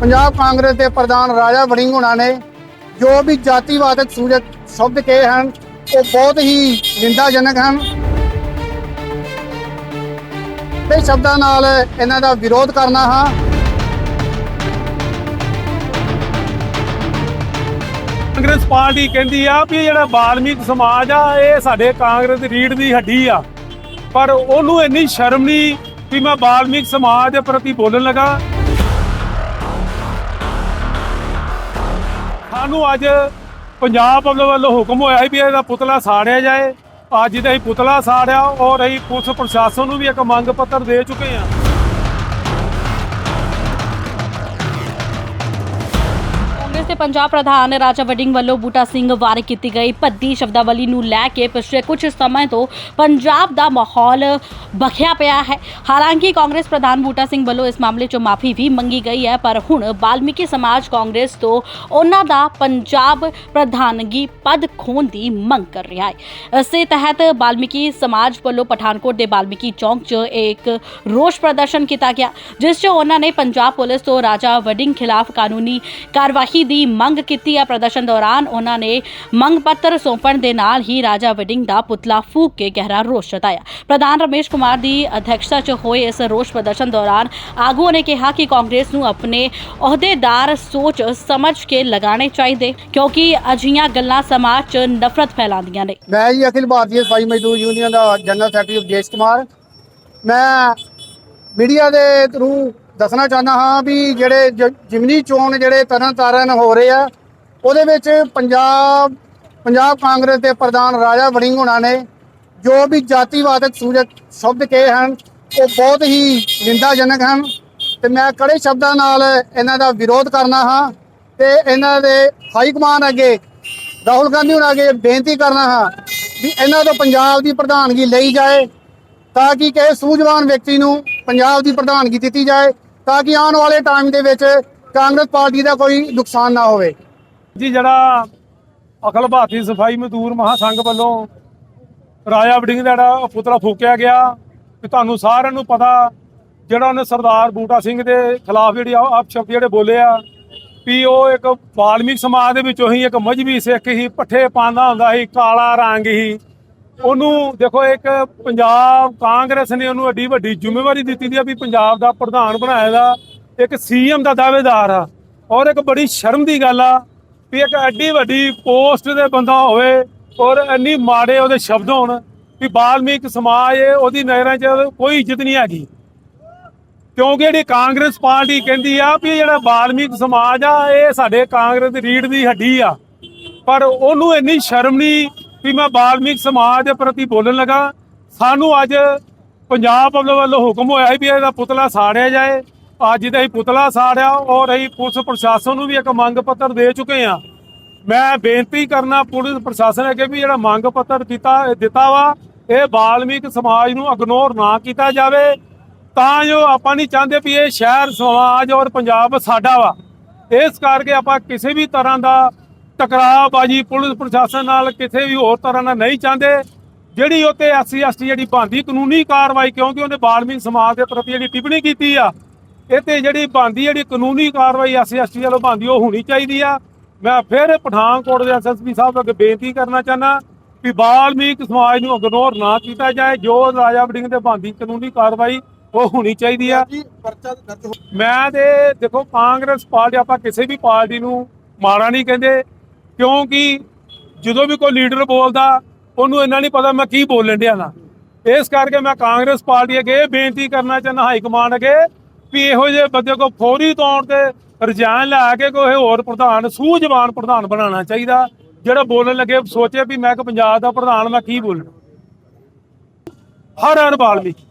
ਪੰਜਾਬ ਕਾਂਗਰਸ ਦੇ ਪ੍ਰਧਾਨ ਰਾਜਾ ਵੜਿੰਗ ਹੋਣਾ ਨੇ ਜੋ ਵੀ ਜਾਤੀਵਾਦਕ ਸੂਰਤ ਸ਼ਬਦ ਕਹੇ ਹਨ, ਉਹ ਬਹੁਤ ਹੀ ਨਿੰਦਾਜਨਕ ਹਨ। ਇਹ ਸ਼ਬਦਾਂ ਨਾਲ ਇਹਨਾਂ ਦਾ ਵਿਰੋਧ ਕਰਨਾ ਹਾਂ। ਕਾਂਗਰਸ ਪਾਰਟੀ ਕਹਿੰਦੀ ਆ ਵੀ ਜਿਹੜਾ ਬਾਲਮੀਕ ਸਮਾਜ ਆ, ਇਹ ਸਾਡੇ ਕਾਂਗਰਸ ਦੀ ਰੀੜ ਦੀ ਹੱਡੀ ਆ। ਪਰ ਉਹਨੂੰ ਇੰਨੀ ਸ਼ਰਮ ਨਹੀਂ ਵੀ ਮੈਂ ਬਾਲਮੀਕ ਸਮਾਜ ਦੇ ਪ੍ਰਤੀ ਬੋਲਣ ਲੱਗਾ। ਸਾਨੂੰ ਅੱਜ ਪੰਜਾਬ ਵੱਲੋਂ ਹੁਕਮ ਹੋਇਆ ਸੀ ਵੀ ਇਹਦਾ ਪੁਤਲਾ ਸਾੜਿਆ ਜਾਏ। ਅੱਜ ਦਾ ਹੀ ਪੁਤਲਾ ਸਾੜਿਆ ਔਰ ਅਸੀਂ ਪੁਲਿਸ ਪ੍ਰਸ਼ਾਸਨ ਨੂੰ ਵੀ ਇੱਕ ਮੰਗ ਪੱਤਰ ਦੇ ਚੁੱਕੇ ਹਾਂ। ਕਾਂਗਰਸ ਪੰਜਾਬ ਪ੍ਰਧਾਨ ਰਾਜਾ ਵਡਿੰਗ ਵੱਲੋਂ ਬੂਟਾ ਸਿੰਘ ਵਾਰ ਕੀਤੀ ਗਈ। ਭੱਦੀ ਸ਼ਬਦਾਵਲੀ ਨੂੰ ਲੈ ਕੇ ਪਿਛਲੇ ਕੁਝ ਸਮੇਂ ਤੋਂ ਪੰਜਾਬ ਦਾ ਮਾਹੌਲ ਬਖਿਆ ਪਿਆ ਹੈ। ਹਾਲਾਂਕਿ ਕਾਂਗਰਸ ਪ੍ਰਧਾਨ ਬੂਟਾ ਸਿੰਘ ਵੱਲੋਂ ਇਸ ਮਾਮਲੇ 'ਚ ਮਾਫੀ ਵੀ ਮੰਗੀ ਗਈ ਹੈ, ਪਰ ਹੁਣ ਬਾਲਮੀਕੀ ਸਮਾਜ ਕਾਂਗਰਸ ਤੋਂ ਉਹਨਾਂ ਦਾ ਪੰਜਾਬ ਪ੍ਰਧਾਨਗੀ ਪਦ ਖੋਣ ਦੀ ਮੰਗ ਕਰ ਰਿਹਾ ਹੈ। ਇਸੇ ਤਹਿਤ ਬਾਲਮੀਕੀ ਸਮਾਜ ਵੱਲੋਂ ਪਠਾਨਕੋਟ ਦੇ ਬਾਲਮੀਕੀ ਚੌਂਕ 'ਚ ਇੱਕ ਰੋਸ ਪ੍ਰਦਰਸ਼ਨ ਕੀਤਾ ਗਿਆ, ਜਿਸ 'ਚ ਉਹਨਾਂ ਨੇ ਪੰਜਾਬ ਪੁਲਿਸ ਤੋਂ ਰਾਜਾ ਵਡਿੰਗ ਖਿਲਾਫ ਕਾਨੂੰਨੀ ਕਾਰਵਾਈ ਦੀ ਮੰਗ ਕੀਤੀ ਹੈ ਪ੍ਰਦਰਸ਼ਨ ਦੌਰਾਨ ਉਹਨਾਂ ਨੇ ਮੰਗ ਪੱਤਰ ਸੌਂਪਣ ਦੇ ਨਾਲ ਹੀ ਰਾਜਾ ਵਡਿੰਗ ਦਾ ਪੁਤਲਾ ਫੂਕ ਕੇ ਗਹਿਰਾ ਰੋਸ ਜਤਾਇਆ। ਪ੍ਰਧਾਨ ਰਮੇਸ਼ ਕੁਮਾਰ ਦੀ ਅਧਿਕਸ਼ਤਾ 'ਚ ਹੋਏ ਇਸ ਰੋਸ ਪ੍ਰਦਰਸ਼ਨ ਦੌਰਾਨ ਆਗੂਆਂ ਨੇ ਕਿਹਾ ਕਿ ਕਾਂਗਰਸ ਨੂੰ ਆਪਣੇ ਅਹੁਦੇਦਾਰ ਸੋਚ ਸਮਝ ਕੇ ਲਗਾਉਣੇ ਚਾਹੀਦੇ, ਕਿਉਂਕਿ ਅਜਿਹੀਆਂ ਗੱਲਾਂ ਸਮਾਜ 'ਚ ਨਫ਼ਰਤ ਫੈਲਾਉਂਦੀਆਂ ਨੇ। ਮੈਂ ਜੀ ਅਖਿਲ ਭਾਰਤੀ ਸਫ਼ਾਈ ਮਜ਼ਦੂਰ ਯੂਨੀਅਨ ਦਾ ਜਨਰਲ ਸੈਕਟਰੀ ਵਿਜੇਸ਼ ਕੁਮਾਰ। ਮੈਂ ਮੀਡੀਆ ਦੇ ਥਰੂ ਦੱਸਣਾ ਚਾਹੁੰਦਾ ਹਾਂ ਵੀ ਜਿਹੜੇ ਜ- ਜਿਮਨੀ ਚੋਣ ਜਿਹੜੇ ਤਰਨ ਤਾਰਨ ਹੋ ਰਹੇ ਆ, ਉਹਦੇ ਵਿੱਚ ਪੰਜਾਬ ਪੰਜਾਬ ਕਾਂਗਰਸ ਦੇ ਪ੍ਰਧਾਨ ਰਾਜਾ ਵੜਿੰਗ ਹੋਣਾ ਨੇ, ਜੋ ਵੀ ਜਾਤੀਵਾਦਕ ਸੂਰਤ ਸ਼ਬਦ ਕਹੇ ਹਨ, ਉਹ ਬਹੁਤ ਹੀ ਨਿੰਦਾਜਨਕ ਹਨ। ਤੇ ਮੈਂ ਕੜੇ ਸ਼ਬਦਾਂ ਨਾਲ ਇਹਨਾਂ ਦਾ ਵਿਰੋਧ ਕਰਨਾ ਹਾਂ ਤੇ ਇਹਨਾਂ ਦੇ ਹਾਈ ਕਮਾਨ ਅੱਗੇ ਰਾਹੁਲ ਗਾਂਧੀ ਹੁਣਾਂ ਅੱਗੇ ਬੇਨਤੀ ਕਰਨਾ ਹਾਂ ਵੀ ਇਹਨਾਂ ਤੋਂ ਪੰਜਾਬ ਦੀ ਪ੍ਰਧਾਨਗੀ ਲਈ ਜਾਏ, ਤਾਂ ਕਿ ਕਿਸੇ ਸੂਝਵਾਨ ਵਿਅਕਤੀ ਨੂੰ ਪੰਜਾਬ ਦੀ ਪ੍ਰਧਾਨਗੀ ਦਿੱਤੀ ਜਾਏ। ਤਾਂ ਕਿ ਆਉਣ ਵਾਲੇ ਟਾਈਮ ਦੇ ਵਿੱਚ ਕਾਂਗਰਸ ਪਾਰਟੀ ਦਾ ਕੋਈ ਨੁਕਸਾਨ ਨਾ ਹੋਵੇ। ਜੀ, ਜਿਹੜਾ ਅਖਲ ਭਾਰਤੀ ਸਫ਼ਾਈ ਮਜ਼ਦੂਰ ਮਹਾਸੰਘ ਵੱਲੋਂ ਰਾਜਾ ਵਡਿੰਗ ਦਾ ਜਿਹੜਾ ਪੁਤਲਾ ਫੂਕਿਆ ਗਿਆ ਕਿ ਤੁਹਾਨੂੰ ਸਾਰਿਆਂ ਨੂੰ ਪਤਾ ਜਿਹੜਾ ਉਹਨੇ ਸਰਦਾਰ ਬੂਟਾ ਸਿੰਘ ਦੇ ਖਿਲਾਫ ਜਿਹੜੀ ਆਪਸ਼ਬਦ ਜਿਹੜੇ ਬੋਲੇ ਆ, ਵੀ ਉਹ ਇੱਕ ਵਾਲਮੀਕ ਸਮਾਜ ਦੇ ਵਿੱਚੋਂ ਹੀ ਇੱਕ ਮਜਬੀ ਸਿੱਖ ਹੀ, ਪੱਠੇ ਪਾਉਂਦਾ ਹੁੰਦਾ ਸੀ, ਕਾਲਾ ਰੰਗ ਹੀ। ਉਹਨੂੰ ਦੇਖੋ ਇੱਕ ਪੰਜਾਬ ਕਾਂਗਰਸ ਨੇ ਉਹਨੂੰ ਐਡੀ ਵੱਡੀ ਜ਼ਿੰਮੇਵਾਰੀ ਦਿੱਤੀ ਦੀ ਆ ਵੀ ਪੰਜਾਬ ਦਾ ਪ੍ਰਧਾਨ ਬਣਾਇਆ ਦਾ, ਇੱਕ ਸੀਐਮ ਦਾ ਦਾਅਵੇਦਾਰ ਆ। ਔਰ ਇੱਕ ਬੜੀ ਸ਼ਰਮ ਦੀ ਗੱਲ ਆ ਵੀ ਇੱਕ ਐਡੀ ਵੱਡੀ ਪੋਸਟ ਦੇ ਬੰਦਾ ਹੋਵੇ ਔਰ ਇੰਨੀ ਮਾੜੇ ਉਹਦੇ ਸ਼ਬਦ ਹੋਣ ਵੀ ਬਾਲਮੀਕ ਸਮਾਜ ਉਹਦੀ ਨਜ਼ਰਾਂ 'ਚ ਕੋਈ ਇੱਜ਼ਤ ਨਹੀਂ ਹੈਗੀ। ਕਿਉਂਕਿ ਜਿਹੜੀ ਕਾਂਗਰਸ ਪਾਰਟੀ ਕਹਿੰਦੀ ਆ ਵੀ ਜਿਹੜਾ ਬਾਲਮੀਕ ਸਮਾਜ ਆ, ਇਹ ਸਾਡੇ ਕਾਂਗਰਸ ਦੀ ਰੀੜ ਦੀ ਹੱਡੀ ਆ। ਪਰ ਉਹਨੂੰ ਇੰਨੀ ਸ਼ਰਮ ਨਹੀਂ ਵੀ ਮੈਂ ਬਾਲਮੀਕ ਸਮਾਜ ਦੇ ਪ੍ਰਤੀ ਬੋਲਣ ਲੱਗਾ। ਸਾਨੂੰ ਅੱਜ ਪੰਜਾਬ ਵੱਲੋਂ ਹੁਕਮ ਹੋਇਆ ਸੀ ਵੀ ਇਹਦਾ ਪੁਤਲਾ ਸਾੜਿਆ ਜਾਏ। ਅੱਜ ਦਾ ਹੀ ਪੁਤਲਾ ਸਾੜਿਆ ਔਰ ਅਸੀਂ ਪੁਲਿਸ ਪ੍ਰਸ਼ਾਸਨ ਨੂੰ ਵੀ ਇੱਕ ਮੰਗ ਪੱਤਰ ਦੇ ਚੁੱਕੇ ਆ ਮੈਂ ਬੇਨਤੀ ਕਰਨਾ ਪੁਲਿਸ ਪ੍ਰਸ਼ਾਸਨ ਅੱਗੇ ਵੀ ਜਿਹੜਾ ਮੰਗ ਪੱਤਰ ਦਿੱਤਾ ਦਿੱਤਾ ਵਾ, ਇਹ ਬਾਲਮੀਕ ਸਮਾਜ ਨੂੰ ਇਗਨੋਰ ਨਾ ਕੀਤਾ ਜਾਵੇ। ਤਾਂ ਜੋ ਆਪਾਂ ਨਹੀਂ ਚਾਹੁੰਦੇ ਵੀ ਇਹ ਸ਼ਹਿਰ ਸਮਾਜ ਔਰ ਪੰਜਾਬ ਸਾਡਾ ਵਾ। ਇਸ ਕਰਕੇ ਆਪਾਂ ਕਿਸੇ ਵੀ ਤਰ੍ਹਾਂ ਦਾ ਟਕਰਾਅਬਾਜੀ ਪੁਲਿਸ ਪ੍ਰਸ਼ਾਸਨ ਨਾਲ ਕਿਸੇ ਵੀ ਹੋਰ ਤਰ੍ਹਾਂ ਨਾਲ ਨਹੀਂ ਚਾਹੁੰਦੇ। ਜਿਹੜੀ ਉੱਤੇ ਐਸਸੀ ਐਸਟੀ ਜਿਹੜੀ ਬੰਦੀ ਕਾਨੂੰਨੀ ਕਾਰਵਾਈ ਕਿਉਂਕਿ ਉਹਨੇ ਬਾਲਮੀਕ ਸਮਾਜ ਦੇ ਪ੍ਰਤੀ ਜਿਹੜੀ ਟਿੱਪਣੀ ਕੀਤੀ ਆ ਇਹ ਤੇ ਜਿਹੜੀ ਬੰਦੀ ਜਿਹੜੀ ਕਾਨੂੰਨੀ ਕਾਰਵਾਈ ਐਸਸੀ ਐਸਟੀ ਵੱਲੋਂ ਬੰਦੀ ਉਹ ਹੋਣੀ ਚਾਹੀਦੀ ਆ। ਮੈਂ ਫਿਰ ਪਠਾਨਕੋਟ ਦੇ ਐਸਐਸਪੀ ਸਾਹਿਬ ਅੱਗੇ ਬੇਨਤੀ ਕਰਨਾ ਚਾਹਨਾ ਵੀ ਬਾਲਮੀਕ ਸਮਾਜ ਨੂੰ ਇਗਨੋਰ ਨਾ ਕੀਤਾ ਜਾਏ। ਜੋ ਰਾਜਾ ਵੜਿੰਗ ਦੇ ਬੰਦੀ ਕਾਨੂੰਨੀ ਕਾਰਵਾਈ ਉਹ ਹੋਣੀ ਚਾਹੀਦੀ ਆ। ਮੈਂ ਤੇ ਦੇਖੋ ਕਾਂਗਰਸ ਪਾਰਟੀ ਆਪਾਂ ਕਿਸੇ ਵੀ ਪਾਰਟੀ ਨੂੰ ਮਾੜਾ ਨਹੀਂ ਕਹਿੰਦੇ। ਕਿਉਂਕਿ ਜਦੋਂ ਵੀ ਕੋਈ ਲੀਡਰ ਬੋਲਦਾ, ਉਹਨੂੰ ਇੰਨਾ ਨਹੀਂ ਪਤਾ ਮੈਂ ਕੀ ਬੋਲਣ ਡਿਆ ਨਾ ਇਸ ਕਰਕੇ ਮੈਂ ਕਾਂਗਰਸ ਪਾਰਟੀ ਅੱਗੇ ਬੇਨਤੀ ਕਰਨਾ ਚਾਹੁੰਦਾ, ਹਾਈ ਕਮਾਂਡ ਅੱਗੇ, ਵੀ ਇਹੋ ਜਿਹੇ ਬੰਦੇ ਕੋ ਫੌਰੀ ਤੌਰ ਤੇ ਰੁਝਾਨ ਲਾ ਕੇ ਕੋਈ ਹੋਰ ਪ੍ਰਧਾਨ, ਸੂਝਵਾਨ ਪ੍ਰਧਾਨ ਬਣਾਉਣਾ ਚਾਹੀਦਾ, ਜਿਹੜਾ ਬੋਲਣ ਲੱਗੇ, ਸੋਚੇ ਵੀ ਮੈਂ ਕਿ ਪੰਜਾਬ ਦਾ ਪ੍ਰਧਾਨ, ਮੈਂ ਕੀ ਬੋਲਣਾ। ਹਰ ਹਰ ਬਾਲਮੀਕ